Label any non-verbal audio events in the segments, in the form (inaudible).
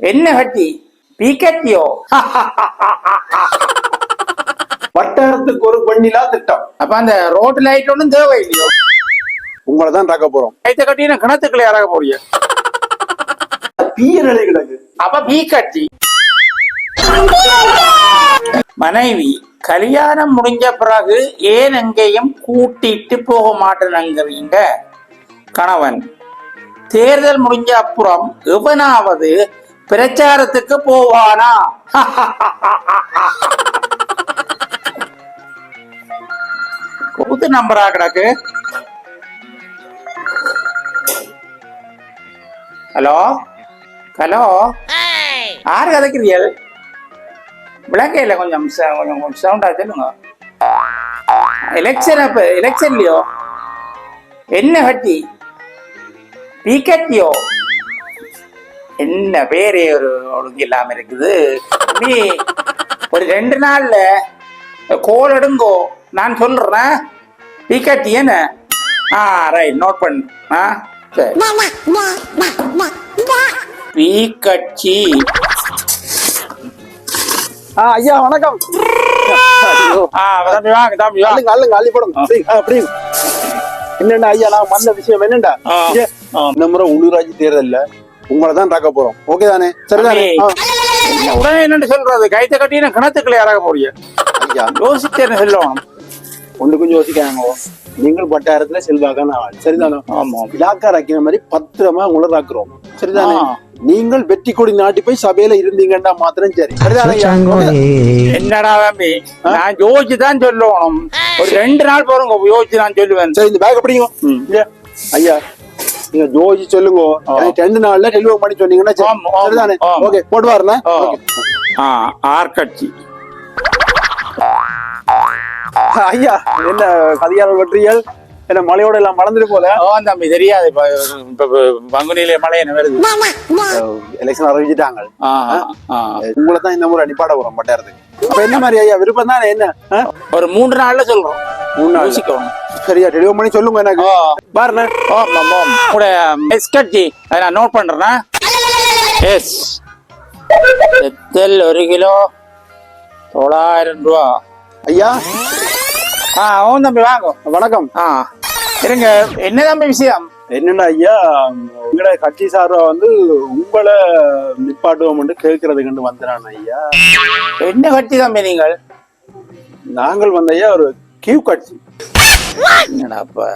என்ன கட்சி பீக்கட்டியோ? வட்டாரத்துக்கு ஒரு பெண்ணிலா திட்டம். அப்ப அந்த ரோட் லைட் ஒன்றும் தேவை இல்லையோ உங்களை தான் தாக்க போறோம். கைத்த கட்டின கிணத்துக்குள்ள இறங்க போறிய தீய நிலை கிடக்கு. அப்ப பீ கட்சி மனைவி கல்யாணம் முடிஞ்ச பிறகு ஏன் எங்கேயும் கூட்டிட்டு போக மாட்டேனுங்கிறீங்க கணவன் தேர்தல் முடிஞ்ச அப்புறம் எவனாவது பிரச்சாரத்துக்கு போவானா? புது நம்பரா கிடக்கு. ஹலோ ஹலோ யார் கதைக்கிறீர்கள்? விளக்கையில் கொஞ்சம் கொஞ்சம் கொஞ்சம் சவுண்டா சொல்லுங்க எலெக்ஷன் அப்ப எலெக்ஷன்லயோ என்ன கட்டி பீக்கட்டியோ என்ன பேரே ஒரு ஒழுங்கு இல்லாம இருக்குது. நீ ஒரு ரெண்டு நாள்ல கோல் எடுங்கோ. நான் சொல்றேன். பீக்கட்டி என்ன? ஆ ரைட் நோட் பண்ணு. ஆ சரி. பீக்கட்சி ஆ, ஐயா வணக்கம். ஆ தம்பி வாங்க தம்பி வாங்க அள்ளுங்க அள்ளி போடுங்க. அப்படி. என்னண்டா ஐயா நான் வந்த விஷயம் என்னண்டா. இந்த முறை உள்ளூராட்சி தேர்தல்ல உங்களை தான் தாக்க போறோம். ஓகே தானே? சரிதானே. என்ன உடனே என்னன்னு சொல்றது? கைத்த கட்டின கிணத்துக்குள்ள இறங்க போறிய ஐயா. யோசிச்சேன்னு சொல்லணும். ஒண்ணுக்கும் யோசிக்காங்க நீங்கள் வட்டாரத்துல செல்வாக்கான ஆள். சரிதானே? ஆமா இலாக்கா ராக்கிற மாதிரி பத்திரமா உங்களை ராக்குறோம். சரிதானே. நீங்கள் வெற்றி கொடி நாட்டி போய் சபையில இருந்தீங்கன்னா மாத்திரம் சரி? என்னடா தம்பி? நான் யோசிச்சு தான் சொல்லணும். ஒரு ரெண்டு நாள் போறோங்க. யோசிச்சு நான் சொல்லுவேன். சரி இந்த பேக். இல்ல, ஐயா. நீங்க ஜோதி சொல்லுங்க. ரெண்டு நாள்ல டெலிவரி பண்ணி சொன்னீங்கன்னா சரிதானே. ஓகே போட்டு. ஆ. ஆர்கட்சி ஐயா என்ன கதியாளர் வெற்றியல் என்ன மலையோட எல்லாம் மறந்துட்டு போல? ஓ தம்பி தெரியாது. பங்குனியில மழை என்ன வருது? எலெக்ஷன் அறிவிச்சிட்டாங்க உங்களை தான் இந்த முறை நிப்பாட போறோம் பட்டாரத்துக்கு அப்ப என்ன மாதிரி ஐயா? விருப்பம் தானே? என்ன? ஒரு மூன்று நாள்ல சொல்றோம். மூணு நாள் யோசிக்கணும் சரியா டெலிவரி பண்ணி சொல்லுங்க எனக்கு. ஓ பாருண்ணே. ஓம் ஓம் கூட எஸ் கட்சி அதை நான் நோட் பண்றேன் எஸ் செத்தல் ஒரு கிலோ? தொள்ளாயிரம் ரூபா. ஐயா? ஆ ஓம் தம்பி வாங்க. வணக்கம். ஆ. இருங்க என்ன தம்பி விஷயம்? என்னன்னா ஐயா உங்களோட கட்சி சார்பா வந்து உங்களை நிப்பாட்டுவோம் கேட்கறதுக்கு வந்துறான் ஐயா. என்ன கட்சி தம்பி நீங்கள்? நாங்கள் வந்த ஐயா ஒரு கியூ கட்சி. என்னடா அப்ப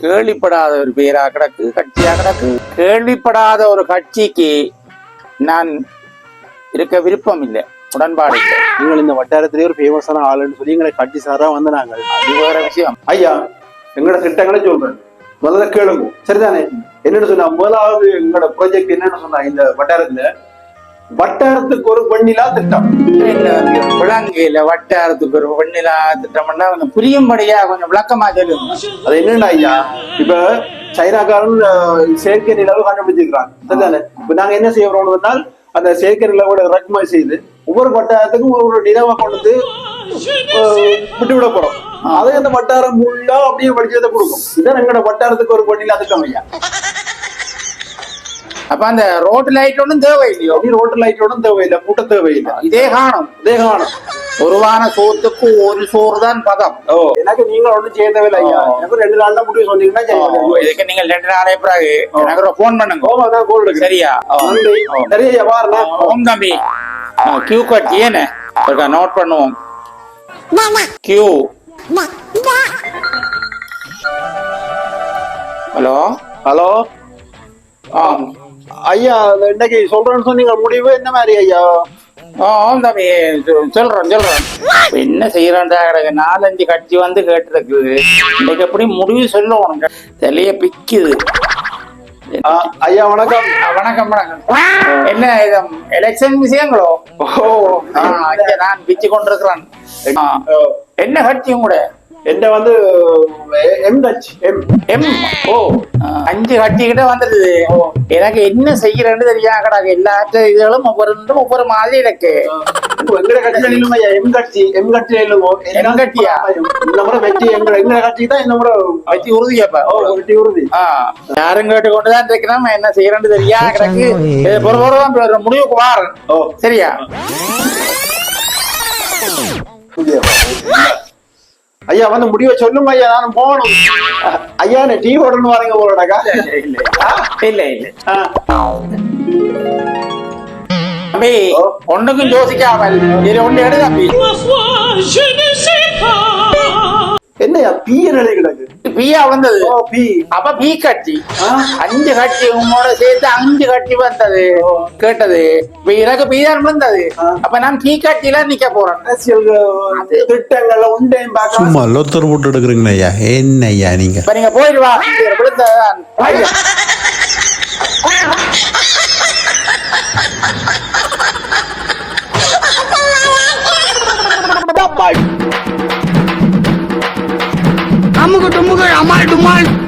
கேள்விப்படாத ஒரு பேரா கிடக்கு கட்சியா கிடக்கு. கேள்விப்படாத ஒரு கட்சிக்கு நான் இருக்க விருப்பம் இல்லை உடன்பாடு இல்லை. நீங்கள் இந்த வட்டாரத்திலே ஒரு ஃபேமஸான ஆளுன்னு சொல்லி எங்களை கட்சி சாரா வந்து நாங்கள் அது வேற விஷயம். ஐயா எங்களோட திட்டங்களை சொல்றேன். முதல்ல கேளுங்க. சரிதானே? என்னன்னு சொன்னா முதலாவது எங்களோட ப்ராஜெக்ட் என்னன்னு சொன்னா இந்த வட்டாரத்துல வட்டாரத்துக்கு ஒரு வெண்ணிலா திட்டம். விலங்கையில வட்டாரத்துக்கு ஒரு வெண்ணிலா திட்டம்னா கொஞ்சம் புரியும்படியா கொஞ்சம் விளக்கமா சொல்லுங்க அது என்னன்னா ஐயா இப்ப சைனாக்காரன் செயற்கை நிலவு கண்டுபிடிச்சிருக்கிறான். சரிதானே? இப்ப நாங்க என்ன செய்யறோம்னு சொன்னால் அந்த செயற்கை நிலவோட இறக்குமதி செய்து ஒவ்வொரு வட்டாரத்துக்கும் ஒரு ஒரு நிலவை கொண்டு வந்து அஹ், விட்டு விட போறோம் அதை அந்த வட்டாரம் ஃபுல்லா அப்படியே வடிச்சதை கொடுக்கும். இதான் எங்களோட வட்டாரத்துக்கு ஒரு வெண்ணிலா திட்டம் ஐயா அப்ப அந்த ரோட் லைட் ஒன்றும் தேவை இல்லையோ அப்படி ரோட்டு லைட்டோட தேவையில்லை. கூட்ட தேவையில்லை. இதே காணும். தேகமானம் ஒருவான சோத்துக்கு ஒரு சோறு தான் பதம். ஓ எனக்கு நீங்க ஒண்ணும் செய்ய தேவையில்லை ஐயா. எனக்கு ரெண்டு நாள்ல முடிவு சொன்னீங்கன்னா. இதுக்கு நீங்கள் ரெண்டு நாளே பிறகு எனக்கு ஒரு ஃபோன் பண்ணுங்க. தான் கோல் சரியா? நன்றி. சரி ஐயா பாருண்ணா ஓம் தம்பி. கியூ கட்சி ஏன்னு நோட் பண்ணுவோம். கியூ ஹலோ ஹலோ ஆ. ஐயா இன்னைக்கு சொல்றேன்னு சொன்னீங்க முடிவு என்ன மாதிரி ஐயா? ஆ, தம்பி. சொல்றேன் சொல்றேன். என்ன செய்யறான்டா கிடக்கு நாலஞ்சு கட்சி வந்து கேட்டிருக்குது. இன்னைக்கு எப்படி முடிவு சொல்லணும் தலைய பிக்குது. ஐயா வணக்கம். வணக்கம் வணக்கம். என்ன இது எலெக்ஷன் விஷயங்களோ? ஓ. நான் பிச்சு கொண்டிருக்கிறேன் என்ன கட்சி கூட என்ன வந்து எம் கட்சி எம் எம் ஓ அஞ்சு கட்டிக்கிட்ட வந்துடுது எனக்கு என்ன செய்யறேன்னு தெரியாம கிடக்கு எல்லாத்த இதுகளும் ஒவ்வொரு ஒவ்வொரு மாதிரி இருக்கு. எங்கட கட்சியில இல்லைங்க ஐயா. எம் கட்சி எம் கட்சியில இல்லைங்க எம் கட்சியா? இந்த முறை வெற்றி எங்க எங்க கட்சி தான் இந்த முறை வச்சு உறுதியாப்பா ஓ, வெற்றி உறுதி. ஆ, யாரும் கேட்டு கொண்டுதான் இருக்கணும் என்ன செய்யறேன்னு தெரியாம கிடக்கு இது பொறு பொறுதான் ஒரு முடிவுக்கு வாரேன். ஓ. சரியா? ஐயா வந்து முடிவை சொல்லுங்க ஐயா நானும் போகணும். ஐயா என்ன டீ போடணும் வரீங்க போலடாக்கா இல்ல இல்ல தம்பி. ஒண்ணுக்கும் யோசிக்காமல் இது ஒண்ணு எடு தம்பி. என்னய்யா பீ நிலை கிடக்கு பியா வந்தது. அப்ப பி கட்சி அஞ்சு கட்சி உங்களோட சேர்த்து அஞ்சு கட்சி வந்தது. கேட்டது. எனக்கு பி வந்தது அப்ப நான் டீ கட்சியில நிக்க போறேன். திட்டங்கள்ல உண்டே சும்மா லொத்தர் போட்டு எடுக்கிறீங்க ஐயா. என்ன ஐயா நீங்க? இப்ப நீங்க போயிடுவா விழுந்ததான் (laughs) One.